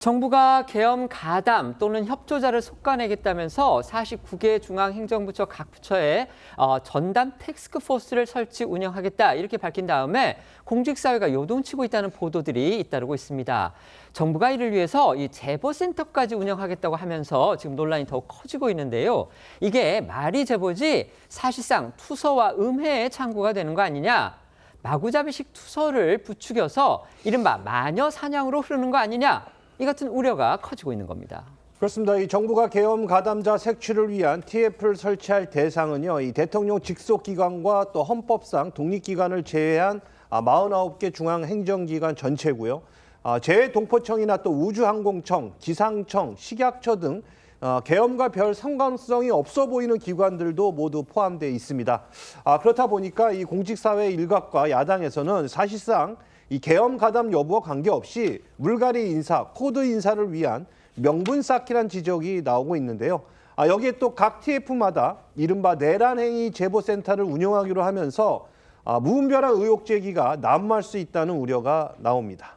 정부가 계엄 가담 또는 협조자를 속아내겠다면서 49개 중앙행정부처 각 부처에 어, 전담 택스크포스를 설치 운영하겠다 이렇게 밝힌 다음에 공직사회가 요동치고 있다는 보도들이 잇따르고 있습니다. 정부가 이를 위해서 이 제보센터까지 운영하겠다고 하면서 지금 논란이 더욱 커지고 있는데요. 이게 말이 제보지 사실상 투서와 음해의 창구가 되는 거 아니냐? 마구잡이식 투서를 부추겨서 이른바 마녀 사냥으로 흐르는 거 아니냐? 이 같은 우려가 커지고 있는 겁니다. 그렇습니다. 이 정부가 계엄 가담자 색출을 위한 TF를 설치할 대상은요. 이 대통령 직속 기관과 또 헌법상 독립 기관을 제외한 아, 49개 중앙 행정기관 전체고요. 아, 재외동포청이나 또 우주항공청, 기상청, 식약처 등 어, 계엄과 별 상관성이 없어 보이는 기관들도 모두 포함되어 있습니다. 아, 그렇다 보니까 이 공직사회 일각과 야당에서는 사실상 이 계엄 가담 여부와 관계없이 물갈이 인사, 코드 인사를 위한 명분 쌓기란 지적이 나오고 있는데요. 아, 여기에 또 각 TF마다 이른바 내란행위 제보센터를 운영하기로 하면서 아, 무분별한 의혹 제기가 난무할 수 있다는 우려가 나옵니다.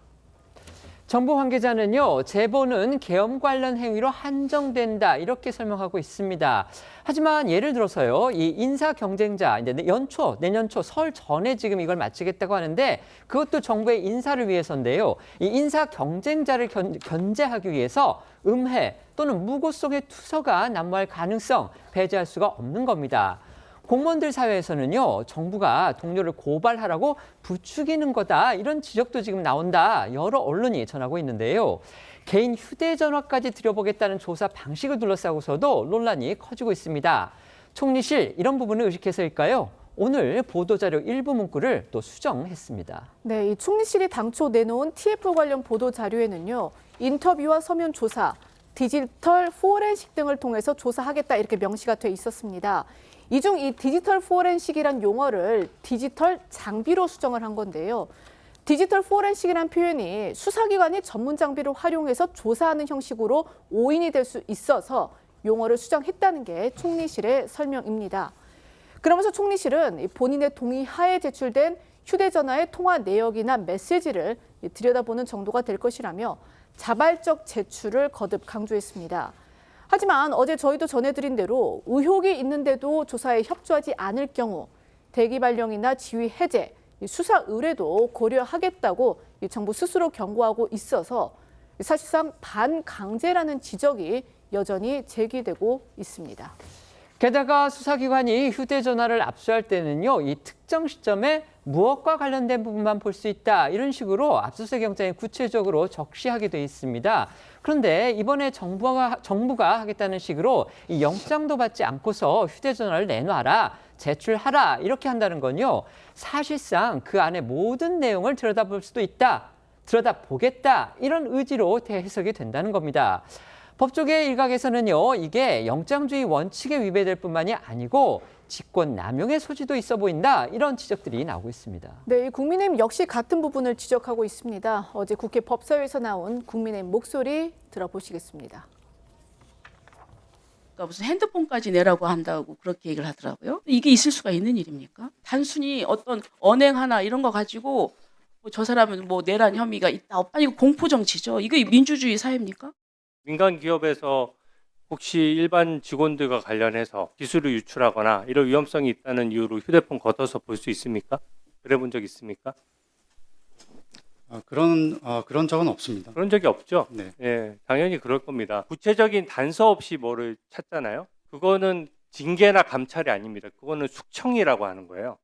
정부 관계자는요, 제보는 계엄 관련 행위로 한정된다 이렇게 설명하고 있습니다. 하지만 예를 들어서요, 이 인사 경쟁자 이제 연초 내년 초 설 전에 지금 이걸 마치겠다고 하는데 그것도 정부의 인사를 위해서인데요. 이 인사 경쟁자를 견, 견제하기 위해서 음해 또는 무고 속의 투서가 난무할 가능성 배제할 수가 없는 겁니다. 공무원들 사회에서는요, 정부가 동료를 고발하라고 부추기는 거다. 이런 지적도 지금 나온다. 여러 언론이 전하고 있는데요. 개인 휴대전화까지 들여보겠다는 조사 방식을 둘러싸고서도 논란이 커지고 있습니다. 총리실 이런 부분을 의식해서일까요? 오늘 보도자료 일부 문구를 또 수정했습니다. 네, 이 총리실이 당초 내놓은 TF 관련 보도 자료에는요. 인터뷰와 서면 조사, 디지털 포렌식 등을 통해서 조사하겠다 이렇게 명시가 돼 있었습니다. 이 중 이 디지털 포렌식이란 용어를 디지털 장비로 수정을 한 건데요. 디지털 포렌식이란 표현이 수사기관이 전문 장비를 활용해서 조사하는 형식으로 오인이 될 수 있어서 용어를 수정했다는 게 총리실의 설명입니다. 그러면서 총리실은 이 본인의 동의 하에 제출된 휴대전화의 통화 내역이나 메시지를 들여다보는 정도가 될 것이라며 자발적 제출을 거듭 강조했습니다. 하지만 어제 저희도 전해드린 대로 의혹이 있는데도 조사에 협조하지 않을 경우 대기 발령이나 지휘 해제, 이 수사 의뢰도 고려하겠다고 이 정부 스스로 경고하고 있어서 사실상 반강제라는 지적이 여전히 제기되고 있습니다. 게다가 수사기관이 휴대전화를 압수할 때는요, 이 특정 시점에 무엇과 관련된 부분만 볼 수 있다. 이런 식으로 압수수색 영장에 구체적으로 적시하게 돼 있습니다. 그런데 이번에 정부가, 정부가 하겠다는 식으로 이 영장도 받지 않고서 휴대전화를 내놔라. 제출하라. 이렇게 한다는 건요, 사실상 그 안에 모든 내용을 들여다볼 수도 있다. 들여다보겠다. 이런 의지로 대해석이 된다는 겁니다. 법조계 일각에서는요, 이게 영장주의 원칙에 위배될 뿐만이 아니고 직권 남용의 소지도 있어 보인다 이런 지적들이 나오고 있습니다. 네, 이 국민의힘 역시 같은 부분을 지적하고 있습니다. 어제 국회 법사위에서 나온 국민의힘 목소리 들어보시겠습니다. 그러니까 무슨 핸드폰까지 내라고 한다고 그렇게 얘기를 하더라고요. 이게 있을 수가 있는 일입니까? 단순히 어떤 언행 하나 이런 거 가지고 뭐 저 사람은 뭐 내란 혐의가 있다 없다 이거 공포 정치죠. 이게 민주주의 사회입니까? 민간 기업에서 혹시 일반 직원들과 관련해서 기술을 유출하거나 이런 위험성이 있다는 이유로 휴대폰 걷어서 볼 수 있습니까? 그래 본 적 있습니까? 아, 그런 아, 그런 적은 없습니다. 그런 적이 없죠. 네. 예, 당연히 그럴 겁니다. 구체적인 단서 없이 뭐를 찾잖아요. 그거는 징계나 감찰이 아닙니다. 그거는 숙청이라고 하는 거예요.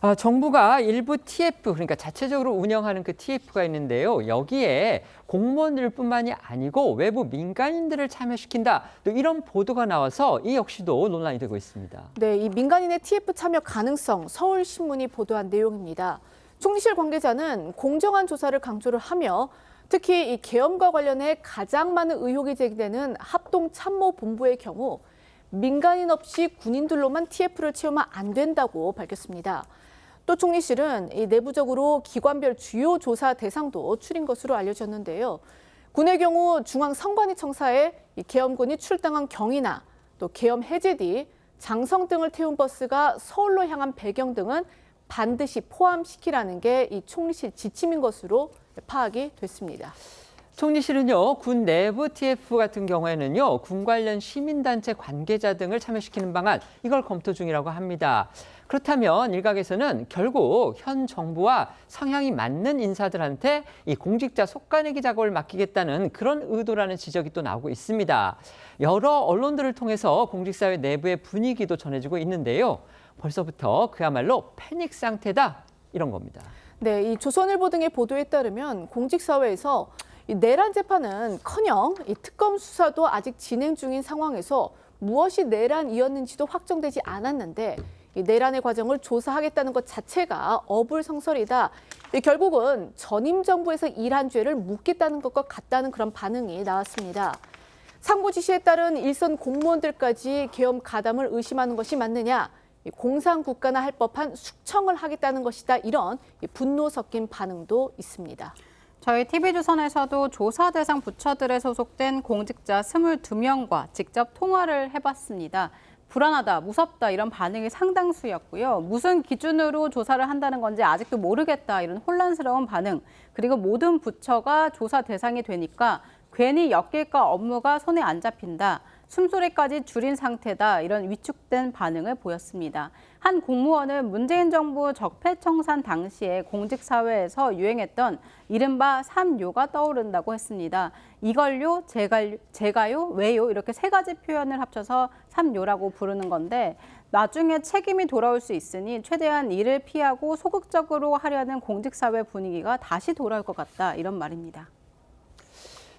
아, 정부가 일부 TF 그러니까 자체적으로 운영하는 그 TF가 있는데요. 여기에 공무원들뿐만이 아니고 외부 민간인들을 참여시킨다. 또 이런 보도가 나와서 이 역시도 논란이 되고 있습니다. 네, 이 민간인의 TF 참여 가능성 서울신문이 보도한 내용입니다. 총리실 관계자는 공정한 조사를 강조를 하며 특히 이 계엄과 관련해 가장 많은 의혹이 제기되는 합동 참모 본부의 경우 민간인 없이 군인들로만 TF를 채우면 안 된다고 밝혔습니다. 또 총리실은 이 내부적으로 기관별 주요 조사 대상도 추린 것으로 알려졌는데요. 군의 경우 중앙 선관위 청사에 이 계엄군이 출당한 경위나 또 계엄 해제 뒤 장성 등을 태운 버스가 서울로 향한 배경 등은 반드시 포함시키라는 게 이 총리실 지침인 것으로 파악이 됐습니다. 총리실은요, 군 내부 TF 같은 경우에는요, 군 관련 시민단체 관계자 등을 참여시키는 방안, 이걸 검토 중이라고 합니다. 그렇다면 일각에서는 결국 현 정부와 성향이 맞는 인사들한테 이 공직자 속가내기 작업을 맡기겠다는 그런 의도라는 지적이 또 나오고 있습니다. 여러 언론들을 통해서 공직사회 내부의 분위기도 전해지고 있는데요. 벌써부터 그야말로 패닉 상태다, 이런 겁니다. 네, 이 조선일보 등의 보도에 따르면 공직사회에서 이 내란 재판은 커녕 이 특검 수사도 아직 진행 중인 상황에서 무엇이 내란이었는지도 확정되지 않았는데 이 내란의 과정을 조사하겠다는 것 자체가 어불성설이다. 이 결국은 전임 정부에서 일한 죄를 묻겠다는 것과 같다는 그런 반응이 나왔습니다. 상부 지시에 따른 일선 공무원들까지 계엄 가담을 의심하는 것이 맞느냐? 이 공산국가나 할 법한 숙청을 하겠다는 것이다. 이런 이 분노 섞인 반응도 있습니다. 저희 TV조선에서도 조사 대상 부처들에 소속된 공직자 22명과 직접 통화를 해봤습니다. 불안하다, 무섭다 이런 반응이 상당수였고요. 무슨 기준으로 조사를 한다는 건지 아직도 모르겠다 이런 혼란스러운 반응. 그리고 모든 부처가 조사 대상이 되니까 괜히 엮일까 업무가 손에 안 잡힌다. 숨소리까지 줄인 상태다. 이런 위축된 반응을 보였습니다. 한 공무원은 문재인 정부 적폐청산 당시에 공직사회에서 유행했던 이른바 삼요가 떠오른다고 했습니다. 이걸요, 제갈요, 제가요, 왜요 이렇게 세 가지 표현을 합쳐서 삼요라고 부르는 건데 나중에 책임이 돌아올 수 있으니 최대한 이를 피하고 소극적으로 하려는 공직사회 분위기가 다시 돌아올 것 같다 이런 말입니다.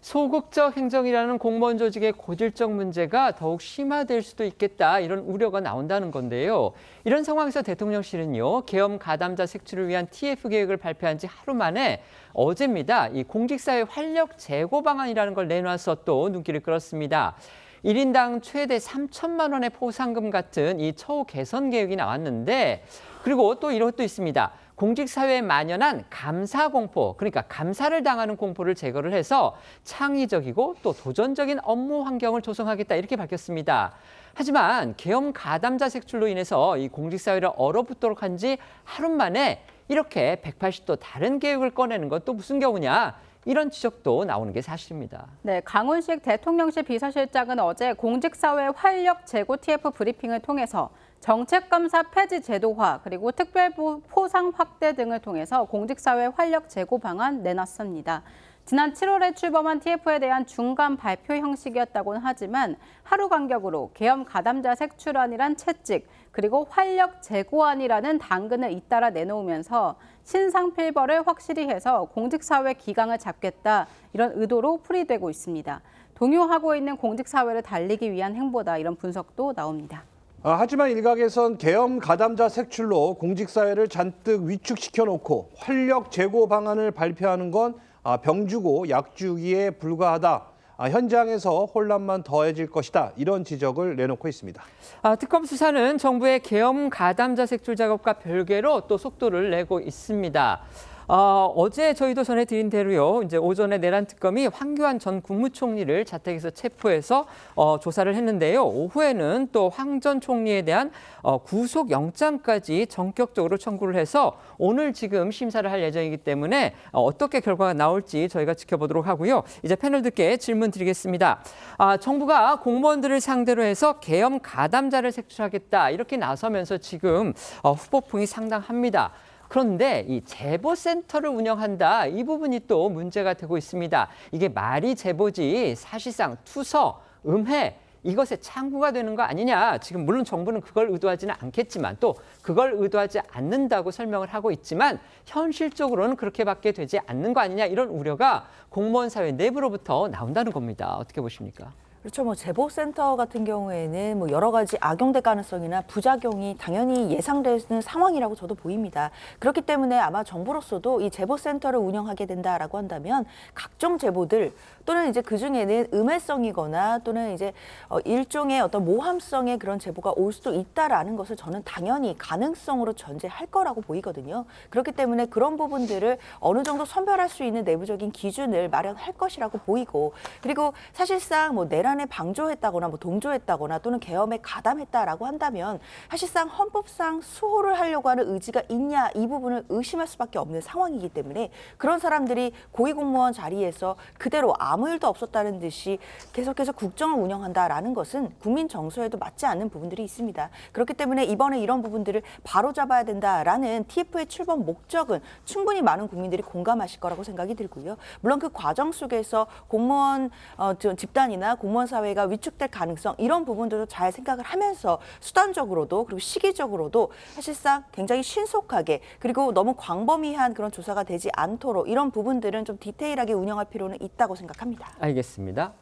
소극적 행정이라는 공무원 조직의 고질적 문제가 더욱 심화될 수도 있겠다 이런 우려가 나온다는 건데요. 이런 상황에서 대통령실은요 계엄 가담자 색출을 위한 TF 계획을 발표한 지 하루 만에 어제입니다. 이 공직사회 활력 제고 방안이라는 걸 내놔서 또 눈길을 끌었습니다. 1인당 최대 3천만 원의 포상금 같은 이 처우 개선 계획이 나왔는데 그리고 또 이런 것도 있습니다. 공직사회에 만연한 감사 공포, 그러니까 감사를 당하는 공포를 제거를 해서 창의적이고 또 도전적인 업무 환경을 조성하겠다 이렇게 밝혔습니다. 하지만 계엄 가담자 색출로 인해서 이 공직사회를 얼어붙도록 한 지 하루 만에 이렇게 180도 다른 계획을 꺼내는 건 또 무슨 경우냐? 이런 지적도 나오는 게 사실입니다. 네, 강훈식 대통령실 비서실장은 어제 공직사회 활력 제고 TF 브리핑을 통해서 정책감사 폐지 제도화 그리고 특별 포상 확대 등을 통해서 공직사회 활력 제고 방안 내놨습니다. 지난 7월에 출범한 TF에 대한 중간 발표 형식이었다고는 하지만 하루 간격으로 계엄 가담자 색출안이란 채찍 그리고 활력 제고안이라는 당근을 잇따라 내놓으면서 신상필벌을 확실히 해서 공직사회 기강을 잡겠다 이런 의도로 풀이되고 있습니다. 동요하고 있는 공직사회를 달리기 위한 행보다 이런 분석도 나옵니다. 아, 하지만 일각에선 계엄 가담자 색출로 공직사회를 잔뜩 위축시켜 놓고 활력 제고 방안을 발표하는 건 아, 병주고 약주기에 불과하다. 아, 현장에서 혼란만 더해질 것이다. 이런 지적을 내놓고 있습니다. 아, 특검 수사는 정부의 계엄 가담자 색출 작업과 별개로 또 속도를 내고 있습니다. 어, 어제 저희도 전해드린 대로요. 이제 오전에 내란 특검이 황교안 전 국무총리를 자택에서 체포해서 어, 조사를 했는데요. 오후에는 또 황 전 총리에 대한 어, 구속 영장까지 전격적으로 청구를 해서 오늘 지금 심사를 할 예정이기 때문에 어, 어떻게 결과가 나올지 저희가 지켜보도록 하고요. 이제 패널들께 질문 드리겠습니다. 아, 정부가 공무원들을 상대로 해서 계엄 가담자를 색출하겠다 이렇게 나서면서 지금 어, 후보풍이 상당합니다. 그런데 이 제보센터를 운영한다 이 부분이 또 문제가 되고 있습니다. 이게 말이 제보지 사실상 투서, 음해 이것의 창구가 되는 거 아니냐. 지금 물론 정부는 그걸 의도하지는 않겠지만 또 그걸 의도하지 않는다고 설명을 하고 있지만 현실적으로는 그렇게밖에 되지 않는 거 아니냐 이런 우려가 공무원 사회 내부로부터 나온다는 겁니다. 어떻게 보십니까? 그렇죠. 뭐 제보센터 같은 경우에는 뭐 여러 가지 악용될 가능성이나 부작용이 당연히 예상되는 상황이라고 저도 보입니다. 그렇기 때문에 아마 정부로서도 이 제보센터를 운영하게 된다라고 한다면 각종 제보들 또는 이제 그 중에는 음해성이거나 또는 이제 어, 일종의 어떤 모함성의 그런 제보가 올 수도 있다라는 것을 저는 당연히 가능성으로 전제할 거라고 보이거든요. 그렇기 때문에 그런 부분들을 어느 정도 선별할 수 있는 내부적인 기준을 마련할 것이라고 보이고 그리고 사실상 뭐 내란 계산에 방조했다거나 뭐 동조했다거나 또는 계엄에 가담했다라고 한다면 사실상 헌법상 수호를 하려고 하는 의지가 있냐 이 부분을 의심할 수밖에 없는 상황이기 때문에 그런 사람들이 고위공무원 자리에서 그대로 아무 일도 없었다는 듯이 계속해서 국정을 운영한다라는 것은 국민 정서에도 맞지 않는 부분들이 있습니다. 그렇기 때문에 이번에 이런 부분들을 바로잡아야 된다라는 TF의 출범 목적은 충분히 많은 국민들이 공감하실 거라고 생각이 들고요. 물론 그 과정 속에서 공무원 어, 저 집단이나 공무원 사회가 위축될 가능성 이런 부분들도 잘 생각을 하면서 수단적으로도 그리고 시기적으로도 사실상 굉장히 신속하게 그리고 너무 광범위한 그런 조사가 되지 않도록 이런 부분들은 좀 디테일하게 운영할 필요는 있다고 생각합니다. 알겠습니다.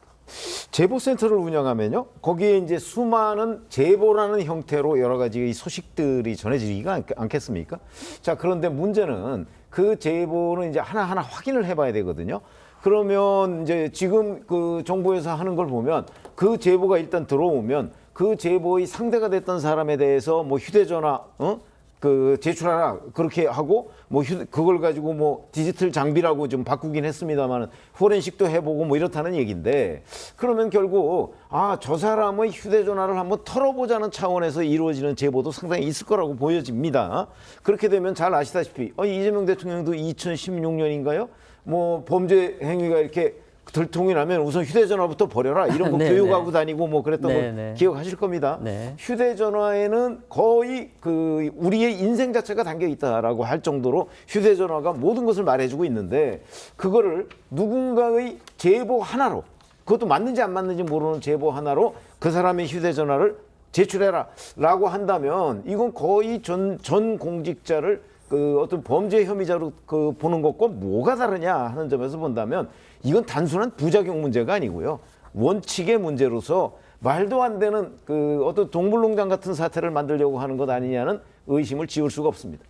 제보센터를 운영하면요. 거기에 이제 수많은 제보라는 형태로 여러 가지 이 소식들이 전해지기가 않- 않겠습니까? 자, 그런데 문제는 그 제보는 이제 하나하나 확인을 해봐야 되거든요. 그러면 이제 지금 그 정부에서 하는 걸 보면 그 제보가 일단 들어오면 그 제보의 상대가 됐던 사람에 대해서 뭐 휴대전화, 어? 그 제출하라 그렇게 하고 뭐 휴, 그걸 가지고 뭐 디지털 장비라고 좀 바꾸긴 했습니다만은 포렌식도 해보고 뭐 이렇다는 얘기인데 그러면 결국 아 저 사람의 휴대전화를 한번 털어보자는 차원에서 이루어지는 제보도 상당히 있을 거라고 보여집니다. 그렇게 되면 잘 아시다시피 어, 이재명 대통령도 2016년인가요? 뭐 범죄 행위가 이렇게 들통이 나면 우선 휴대전화부터 버려라 이런 거 네, 교육하고 네. 다니고 뭐 그랬던 네, 거 네. 기억하실 겁니다. 네. 휴대전화에는 거의 그 우리의 인생 자체가 담겨 있다라고 할 정도로 휴대전화가 모든 것을 말해주고 있는데 그거를 누군가의 제보 하나로 그것도 맞는지 안 맞는지 모르는 제보 하나로 그 사람의 휴대전화를 제출해라 라고 한다면 이건 거의 전, 전 공직자를 그 어떤 범죄 혐의자로 그 보는 것과 뭐가 다르냐 하는 점에서 본다면 이건 단순한 부작용 문제가 아니고요. 원칙의 문제로서 말도 안 되는 그 어떤 동물농장 같은 사태를 만들려고 하는 것 아니냐는 의심을 지울 수가 없습니다.